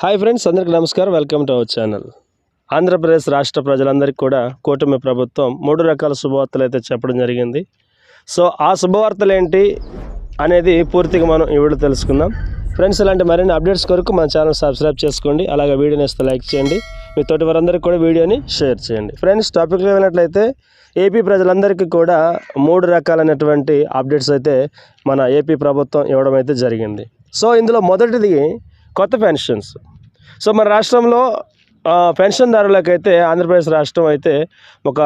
Hi friends అందరికీ నమస్కారం. Welcome to our channel Andhra Pradesh రాష్ట్ర ప్రజలందరికీ కూడా కూటమి ప్రభుత్వం మూడు రకాల శుభవార్తలు అయితే చెప్పడం జరిగింది. సో ఆ శుభవార్తలు ఏంటి అనేది పూర్తిగా మనం ఈ వీడియో తెలుసుకుందాం. ఫ్రెండ్స్ ఇలాంటి మరిన్ని అప్డేట్స్ కొరకు మన ఛానల్ సబ్స్క్రైబ్ చేసుకోండి. అలాగే వీడియోని ఇస్తే లైక్ చేయండి. మీ తోటి వారందరికీ కూడా వీడియోని షేర్ చేయండి. ఫ్రెండ్స్ టాపిక్లో వెళ్ళినట్లయితే ఏపీ ప్రజలందరికీ కూడా మూడు రకాలైనటువంటి అప్డేట్స్ అయితే మన ఏపీ ప్రభుత్వం ఇవ్వడం అయితే జరిగింది. సో ఇందులో మొదటిది కొత్త పెన్షన్స్. సో మన రాష్ట్రంలో పెన్షన్దారులకైతే ఆంధ్రప్రదేశ్ రాష్ట్రం అయితే ఒక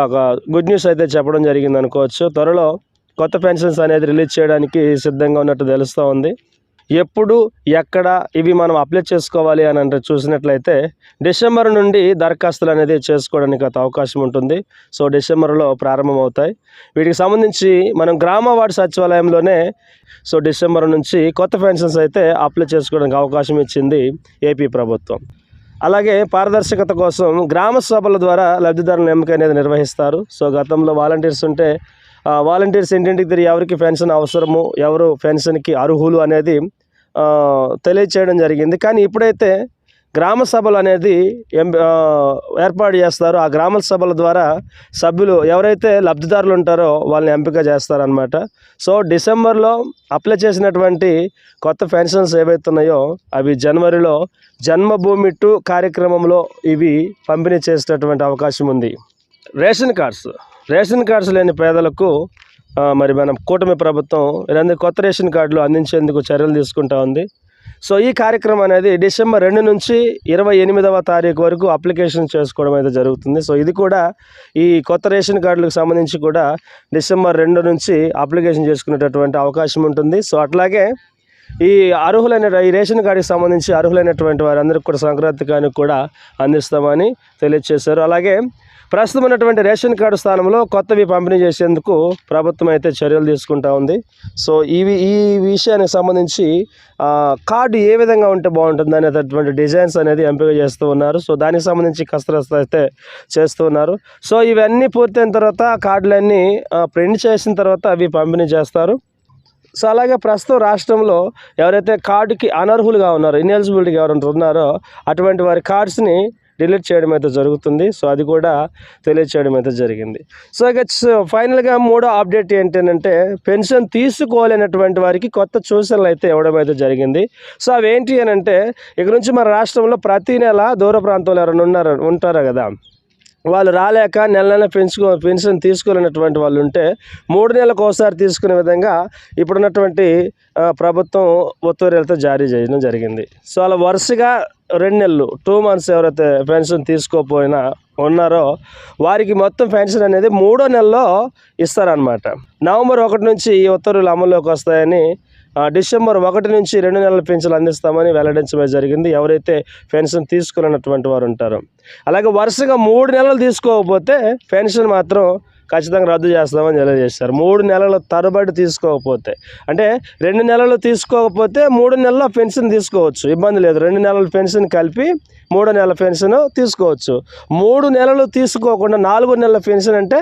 గుడ్ న్యూస్ అయితే చెప్పడం జరిగింది అనుకోవచ్చు త్వరలో కొత్త పెన్షన్స్ అనేది రిలీజ్ చేయడానికి సిద్ధంగా ఉన్నట్టు తెలుస్తూ ఉంది. ఎప్పుడు ఎక్కడ ఇవి మనం అప్లై చేసుకోవాలి అని అంటే చూసినట్లయితే డిసెంబర్ నుండి దరఖాస్తులు అనేది చేసుకోవడానికి అయితే అవకాశం ఉంటుంది. సో డిసెంబర్లో ప్రారంభమవుతాయి. వీటికి సంబంధించి మనం గ్రామ వార్డు సచివాలయంలోనే సో డిసెంబర్ నుంచి కొత్త పెన్షన్స్ అయితే అప్లై చేసుకోవడానికి అవకాశం ఇచ్చింది ఏపీ ప్రభుత్వం. అలాగే పారదర్శకత కోసం గ్రామ సభల ద్వారా లబ్ధిదారుల ఎంపిక అనేది నిర్వహిస్తారు. సో గతంలో వాలంటీర్స్ ఉంటే వాలంటీర్స్ ఇంటింటికి తిరిగి ఎవరికి పెన్షన్ అవసరము ఎవరు పెన్షన్కి అర్హులు అనేది తెలియచేయడం జరిగింది. కానీ ఇప్పుడైతే గ్రామ సభలు అనేది ఎం ఏర్పాటు చేస్తారు. ఆ గ్రామ సభల ద్వారా సభ్యులు ఎవరైతే లబ్ధిదారులు ఉంటారో వాళ్ళని ఎంపిక చేస్తారనమాట సో డిసెంబర్లో అప్లై చేసినటువంటి కొత్త పెన్షన్స్ ఏవైతే ఉన్నాయో అవి జనవరిలో జన్మభూమి టూ కార్యక్రమంలో ఇవి పంపిణీ చేసేటటువంటి అవకాశం ఉంది. Ration cards. రేషన్ కార్డ్స్ లేని పేదలకు మరి మనం కూటమి ప్రభుత్వం ఇలాంటి కొత్త రేషన్ కార్డులు అందించేందుకు చర్యలు తీసుకుంటా ఉంది. సో ఈ కార్యక్రమం అనేది డిసెంబర్ రెండు నుంచి ఇరవై ఎనిమిదవ తారీఖు వరకు అప్లికేషన్ చేసుకోవడం అయితే జరుగుతుంది. సో ఇది కూడా ఈ కొత్త రేషన్ కార్డులకు సంబంధించి కూడా డిసెంబర్ రెండు నుంచి అప్లికేషన్ చేసుకునేటటువంటి అవకాశం ఉంటుంది. సో అట్లాగే ఈ అర్హులైన ఈ రేషన్ కార్డుకి సంబంధించి అర్హులైనటువంటి వారందరికీ కూడా సంక్రాంతి కానీ కూడా అందిస్తామని తెలియజేశారు. అలాగే ప్రస్తుతం ఉన్నటువంటి రేషన్ కార్డు స్థానంలో కొత్తవి పంపిణీ చేసేందుకు ప్రభుత్వం అయితే చర్యలు తీసుకుంటా ఉంది. సో ఇవి ఈ విషయానికి సంబంధించి కార్డు ఏ విధంగా ఉంటే బాగుంటుంది అనేటటువంటి డిజైన్స్ అనేది ఎంపిక చేస్తూ ఉన్నారు. సో దానికి సంబంధించి కసరత్తు అయితే చేస్తూ ఉన్నారు. సో ఇవన్నీ పూర్తయిన తర్వాత కార్డులన్నీ ప్రింట్ చేసిన తర్వాత అవి పంపిణీ చేస్తారు. సో అలాగే ప్రస్తుతం రాష్ట్రంలో ఎవరైతే కార్డుకి అనర్హులుగా ఉన్నారో ఇన్ఎలిజిబిలిటీగా ఎవరైనా ఉన్నారో అటువంటి వారి కార్డ్స్ని డిలీట్ చేయడం అయితే జరుగుతుంది. సో అది కూడా తెలియచేయడం అయితే జరిగింది. సో ఇక ఫైనల్గా మూడో అప్డేట్ ఏంటంటే పెన్షన్ తీసుకోలేనటువంటి వారికి కొత్త సూచనలు అయితే ఇవ్వడం అయితే జరిగింది. సో అవి ఏంటి అని అంటే ఇక నుంచి మన రాష్ట్రంలో ప్రతి నెల దూర ప్రాంతంలో ఎవరైనా ఉన్నారు ఉంటారు కదా? వాళ్ళు రాలేక నెల నెల పెంచుకో పెన్షన్ తీసుకోలేనటువంటి వాళ్ళు ఉంటే మూడు నెలలకు ఒకసారి తీసుకునే విధంగా ఇప్పుడున్నటువంటి ప్రభుత్వం ఉత్తర్వులతో జారీ చేయడం జరిగింది. సో అలా వరుసగా రెండు నెలలు టూ మంత్స్ ఎవరైతే పెన్షన్ తీసుకోకపోయినా ఉన్నారో వారికి మొత్తం పెన్షన్ అనేది మూడో నెలలో ఇస్తారనమాట నవంబర్ ఒకటి నుంచి ఈ ఉత్తర్వులు అమల్లోకి వస్తాయని ఆ, డిసెంబర్ ఒకటి నుంచి రెండు నెలల పెన్షన్లు అందిస్తామని వెల్లడించడం జరిగింది. ఎవరైతే పెన్షన్ తీసుకున్నటువంటి వారు ఉంటారో. అలాగే వరుసగా మూడు నెలలు తీసుకోకపోతే పెన్షన్ మాత్రం ఖచ్చితంగా రద్దు చేస్తామని తెలియజేశారు మూడు నెలల తరబడి తీసుకోకపోతే అంటే రెండు నెలలు తీసుకోకపోతే మూడు నెలల పెన్షన్ తీసుకోవచ్చు. ఇబ్బంది లేదు. రెండు నెలల పెన్షన్ కలిపి మూడు నెలల పెన్షన్ తీసుకోవచ్చు. మూడు నెలలు తీసుకోకుండా నాలుగు నెలల పెన్షన్ అంటే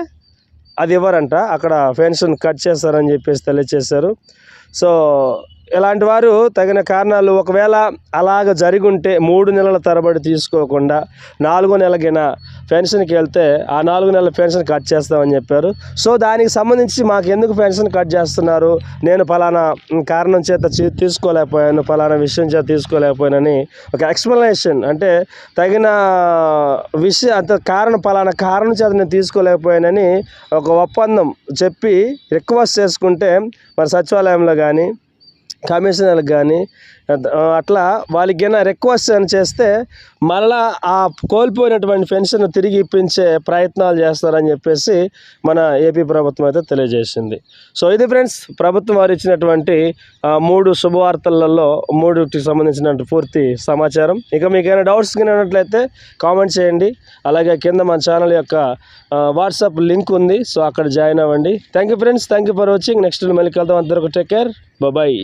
అది ఇవ్వరంట. అక్కడ పెన్షన్ కట్ చేస్తారని చెప్పేసి తెలియచేశారు సో ఇలాంటి వారు తగిన కారణాలు ఒకవేళ అలాగ జరిగి ఉంటే మూడు నెలల తరబడి తీసుకోకుండా నాలుగో నెలకిన పెన్షన్కి వెళ్తే ఆ నాలుగు నెలల పెన్షన్ కట్ చేస్తామని చెప్పారు. సో దానికి సంబంధించి మాకు ఎందుకు పెన్షన్ కట్ చేస్తున్నారు? నేను ఫలానా కారణం చేత తీసుకోలేకపోయాను ఫలానా విషయం చేత తీసుకోలేకపోయానని ఒక ఎక్స్ప్లెనేషన్ అంటే తగిన విషయం అంత కారణం ఫలానా కారణం చేత నేను తీసుకోలేకపోయానని ఒక ఒప్పందం చెప్పి రిక్వెస్ట్ చేసుకుంటే మరి సచివాలయంలో కానీ కమిషనర్కి కానీ అట్లా వాళ్ళకి ఏమైనా రిక్వెస్ట్ అని చేస్తే మళ్ళా ఆ కోల్పోయినటువంటి పెన్షన్ తిరిగి ఇప్పించే ప్రయత్నాలు చేస్తారని చెప్పేసి మన ఏపీ ప్రభుత్వం అయితే తెలియజేసింది. సో ఇది ఫ్రెండ్స్ ప్రభుత్వం వారు ఇచ్చినటువంటి మూడు శుభవార్తలలో మూడుకి సంబంధించిన పూర్తి సమాచారం. ఇక మీకు ఏమైనా డౌట్స్ కానీ ఉన్నట్లయితే కామెంట్ చేయండి. అలాగే కింద మన ఛానల్ యొక్క వాట్సాప్ లింక్ ఉంది. సో అక్కడ జాయిన్ అవ్వండి. Thank you friends thank you for watching next మళ్ళీ కలుద్దాం. అందరికీ టేక్ కేర్ బాయ్